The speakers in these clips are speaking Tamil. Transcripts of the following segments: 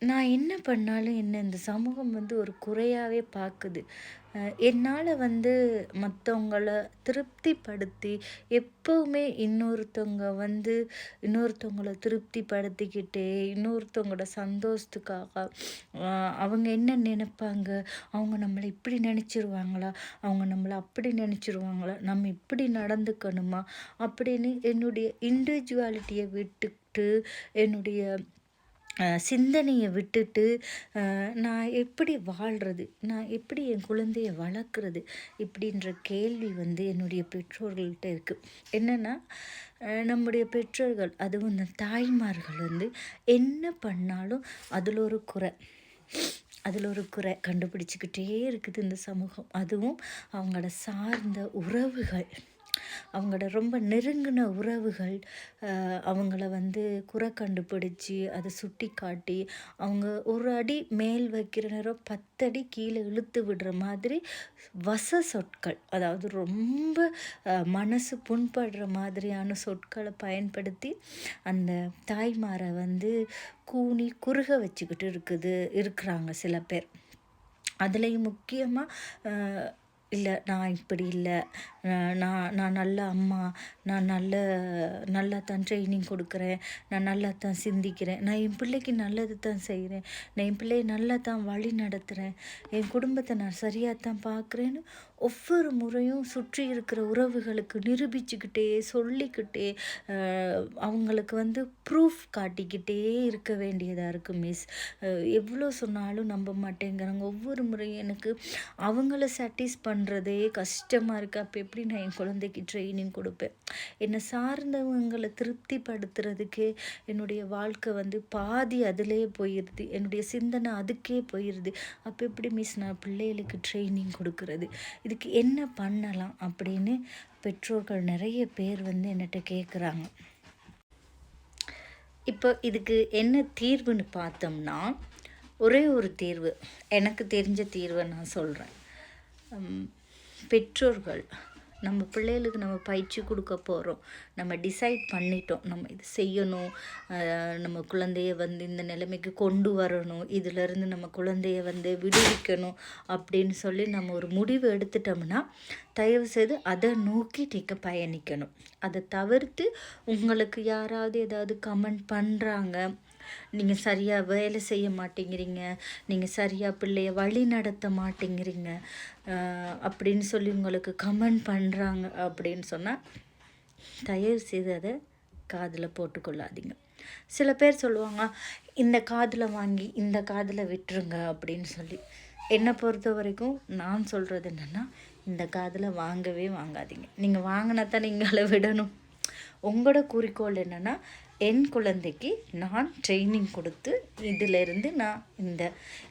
நான் என்ன பண்ணாலும் என்ன இந்த சமூகம் வந்து ஒரு குறையாகவே பார்க்குது என்னால் வந்து மற்றவங்கள திருப்திப்படுத்தி எப்போவுமே இன்னொருத்தவங்க வந்து இன்னொருத்தவங்கள திருப்திப்படுத்திக்கிட்டே இன்னொருத்தவங்களோட சந்தோஷத்துக்காக அவங்க என்ன நினைப்பாங்க? அவங்க நம்மளை இப்படி நினச்சிருவாங்களா? அவங்க நம்மளை அப்படி நினச்சிருவாங்களா? நம்ம இப்படி நடந்துக்கணுமா? அப்படின்னு என்னுடைய இண்டிவிஜுவாலிட்டியை விட்டுட்டு என்னுடைய சிந்தனையை விட்டுட்டு நான் எப்படி வாழ்கிறது நான் எப்படி என் குழந்தைய வளர்க்குறது? இப்படின்ற கேள்வி வந்து என்னுடைய பெற்றோர்கள்ட்ட இருக்குது என்னென்னா நம்முடைய பெற்றோர்கள் அதுவும் இந்த தாய்மார்கள் வந்து என்ன பண்ணாலும் அதில் ஒரு குறை. அதில் ஒரு குறை கண்டுபிடிச்சிக்கிட்டே இருக்குது இந்த சமூகம். அதுவும் அவங்களோட சார்ந்த உறவுகள். அவங்களோட ரொம்ப நெருங்கின உறவுகள் அவங்கள வந்து குறை கண்டுபிடிச்சி அதை சுட்டி காட்டி அவங்க ஒரு அடி மேல் வைக்கிற நேரம் பத்தடி கீழே இழுத்து விடுற மாதிரி வச சொற்கள் அதாவது ரொம்ப மனசு புண்படுற மாதிரியான சொற்களை பயன்படுத்தி அந்த தாய்மாரை வந்து கூனி குறுக வச்சுக்கிட்டு இருக்குது இருக்கிறாங்க சில பேர். அதுலேயும் முக்கியமாக இல்லை நான் இப்படி இல்லை. நான் நான் நல்ல அம்மா. நான் நல்ல நல்லா தான் ட்ரைனிங் கொடுக்குறேன். நான் நல்லா தான் சிந்திக்கிறேன். நான் என் பிள்ளைக்கு நல்லது தான் செய்கிறேன் நான் என் பிள்ளையை நல்லா தான் வழி நடத்துகிறேன் என் குடும்பத்தை நான் சரியாக தான் பார்க்குறேன்னு ஒவ்வொரு முறையும் சுற்றி இருக்கிற உறவுகளுக்கு நிரூபிச்சுக்கிட்டே சொல்லிக்கிட்டே அவங்களுக்கு வந்து ப்ரூஃப் காட்டிக்கிட்டே இருக்க வேண்டியதாக இருக்குது மிஸ் எவ்வளோ சொன்னாலும் நம்ப மாட்டேங்கிறாங்க. ஒவ்வொரு முறையும் எனக்கு அவங்கள சாட்டிஸ் பண்ணுறதே கஷ்டமாக இருக்குது அப்போ எப்படி நான் என் குழந்தைக்கு ட்ரைனிங் கொடுப்பேன்? என்னை சார்ந்தவங்களை திருப்திப்படுத்துறதுக்கே என்னுடைய வாழ்க்கை வந்து பாதி அதிலே போயிடுது என்னுடைய சிந்தனை அதுக்கே போயிடுது அப்போ எப்படி மிஸ் நான் பிள்ளைகளுக்கு ட்ரைனிங் கொடுக்கறது? இதுக்கு என்ன பண்ணலாம் அப்படின்னு பெற்றோர்கள் நிறைய பேர் வந்து என்னட்ட கேட்குறாங்க இப்போ இதுக்கு என்ன தீர்வுன்னு பார்த்தோம்னா ஒரே ஒரு தீர்வு. எனக்கு தெரிஞ்ச தீர்வை நான் சொல்கிறேன் பெற்றோர்கள் நம்ம பிள்ளைகளுக்கு நம்ம பயிற்சி கொடுக்க போகிறோம் நம்ம டிசைட் பண்ணிட்டோம். நம்ம இது செய்யணும். நம்ம குழந்தைய வந்து இந்த நிலைமைக்கு கொண்டு வரணும். இதிலேருந்து நம்ம குழந்தைய வந்து விடுவிக்கணும் அப்படின்னு சொல்லி நம்ம ஒரு முடிவு எடுத்துட்டோம்னா தயவு செய்து அதை நோக்கி நீங்கள் பயணிக்கணும். அதை தவிர்த்து உங்களுக்கு யாராவது ஏதாவது கமெண்ட் பண்ணுறாங்க நீங்கள் சரியாக வேலை செய்ய மாட்டேங்கிறீங்க. நீங்கள் சரியாக பிள்ளைய வழி நடத்த மாட்டேங்கிறீங்க. அப்படின்னு சொல்லி உங்களுக்கு கமெண்ட் பண்ணுறாங்க அப்படின்னு சொன்னால் தயவு செய்து அதை காதில் போட்டுக்கொள்ளாதீங்க. சில பேர் சொல்லுவாங்க இந்த காதில் வாங்கி இந்த காதில் விட்டுருங்க அப்படின்னு சொல்லி. என்னை பொறுத்த வரைக்கும் நான் சொல்கிறது என்னென்னா இந்த காதில் வாங்கவே வாங்காதீங்க. நீங்கள் வாங்கினா தான் நீங்கள் விடணும். உங்களோட குறிக்கோள் என்னென்னா என் குழந்தைக்கு நான் ட்ரைனிங் கொடுத்து இதிலேருந்து நான் இந்த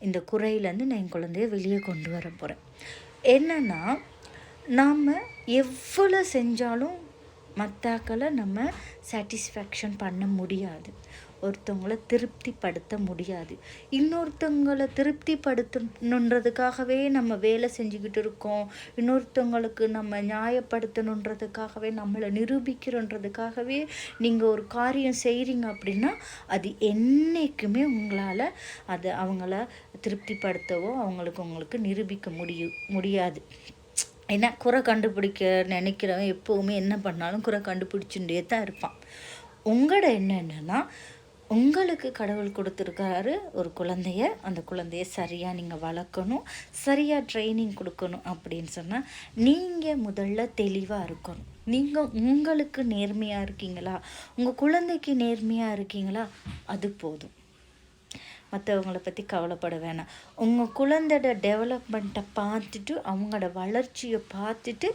இந்த குறையிலேருந்து நான் என் குழந்தைய வெளியே கொண்டு வர போகிறேன் என்னென்னா நாம் எவ்வளோ செஞ்சாலும் மற்றாக்களை நம்ம சாட்டிஸ்ஃபேக்ஷன் பண்ண முடியாது. ஒருத்தவங்களை திருப்திப்படுத்த முடியாது. இன்னொருத்தவங்களை திருப்திப்படுத்தணுன்றதுக்காகவே நம்ம வேலை செஞ்சுக்கிட்டு இருக்கோம். இன்னொருத்தவங்களுக்கு நம்ம நியாயப்படுத்தணுன்றதுக்காகவே நம்மளை நிரூபிக்கிறோன்றதுக்காகவே நீங்கள் ஒரு காரியம் செய்கிறீங்க அப்படின்னா அது என்றைக்குமே உங்களால் அதை அவங்கள திருப்திப்படுத்தவோ அவங்களுக்கு உங்களுக்கு நிரூபிக்க முடியும் முடியாது. ஏன்னா குறை கண்டுபிடிக்க நினைக்கிறவன் எப்போவுமே என்ன பண்ணாலும் குறை கண்டுபிடிச்சுட்டே தான் இருப்பான். உங்களோட என்ன என்னென்னா உங்களுக்கு கடவுள் கொடுத்துருக்காரு ஒரு குழந்தைய அந்த குழந்தைய சரியாக நீங்கள் வளர்க்கணும் சரியாக ட்ரைனிங் கொடுக்கணும் அப்படின்னு சொன்னால் நீங்கள் முதல்ல தெளிவாக இருக்கணும். நீங்கள் உங்களுக்கு நேர்மையாக இருக்கீங்களா? உங்கள் குழந்தைக்கு நேர்மையாக இருக்கீங்களா? அது போதும். மற்றவங்கள பற்றி கவலைப்பட வேணாம். உங்கள் குழந்தையோட டெவலப்மெண்ட்டை பார்த்துட்டு அவங்களோட வளர்ச்சியை பார்த்துட்டு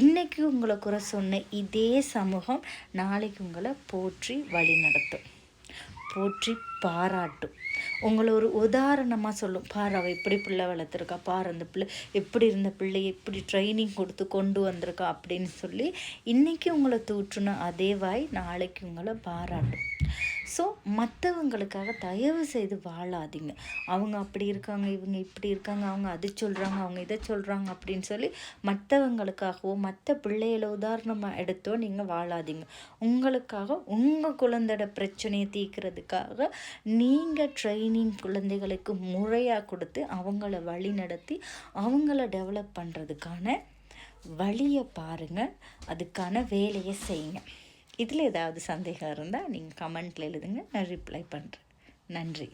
இன்றைக்கி உங்களை குறை சொன்ன இதே சமூகம் நாளைக்கு உங்களை போற்றி வழி நடத்தும் போற்றி பாராட்டும். உங்களை ஒரு உதாரணமாக சொல்லும். பார் அவள் எப்படி பிள்ளை வளர்த்துருக்கா. பார் அந்த பிள்ளை எப்படி இருந்த பிள்ளை எப்படி ட்ரைனிங் கொடுத்து கொண்டு வந்திருக்கா அப்படின்னு சொல்லி இன்றைக்கி உங்களை தூற்றுன அதே வாய் நாளைக்கு உங்களை பாராட்டும். ஸோ மற்றவங்களுக்காக தயவு செய்து வாழாதீங்க. அவங்க அப்படி இருக்காங்க இவங்க இப்படி இருக்காங்க அவங்க அது சொல்கிறாங்க அவங்க இதை சொல்கிறாங்க அப்படின்னு சொல்லி மற்றவங்களுக்காகவோ மற்ற பிள்ளைகளை உதாரணமாக எடுத்தோ நீங்கள் வாழாதீங்க. உங்களுக்காக உங்கள் குழந்தையோட பிரச்சனையை தீர்க்கிறதுக்காக நீங்கள் ட்ரைனிங் குழந்தைகளுக்கு முறையாக கொடுத்து அவங்கள வழி நடத்தி அவங்கள டெவலப் பண்ணுறதுக்கான வழியை பாருங்கள் அதுக்கான வேலையை செய்யுங்க. இதில் ஏதாவது சந்தேகம் இருந்தால் நீங்கள் கமெண்ட்டில் எழுதுங்க நான் ரிப்ளை பண்ணுறேன் நன்றி.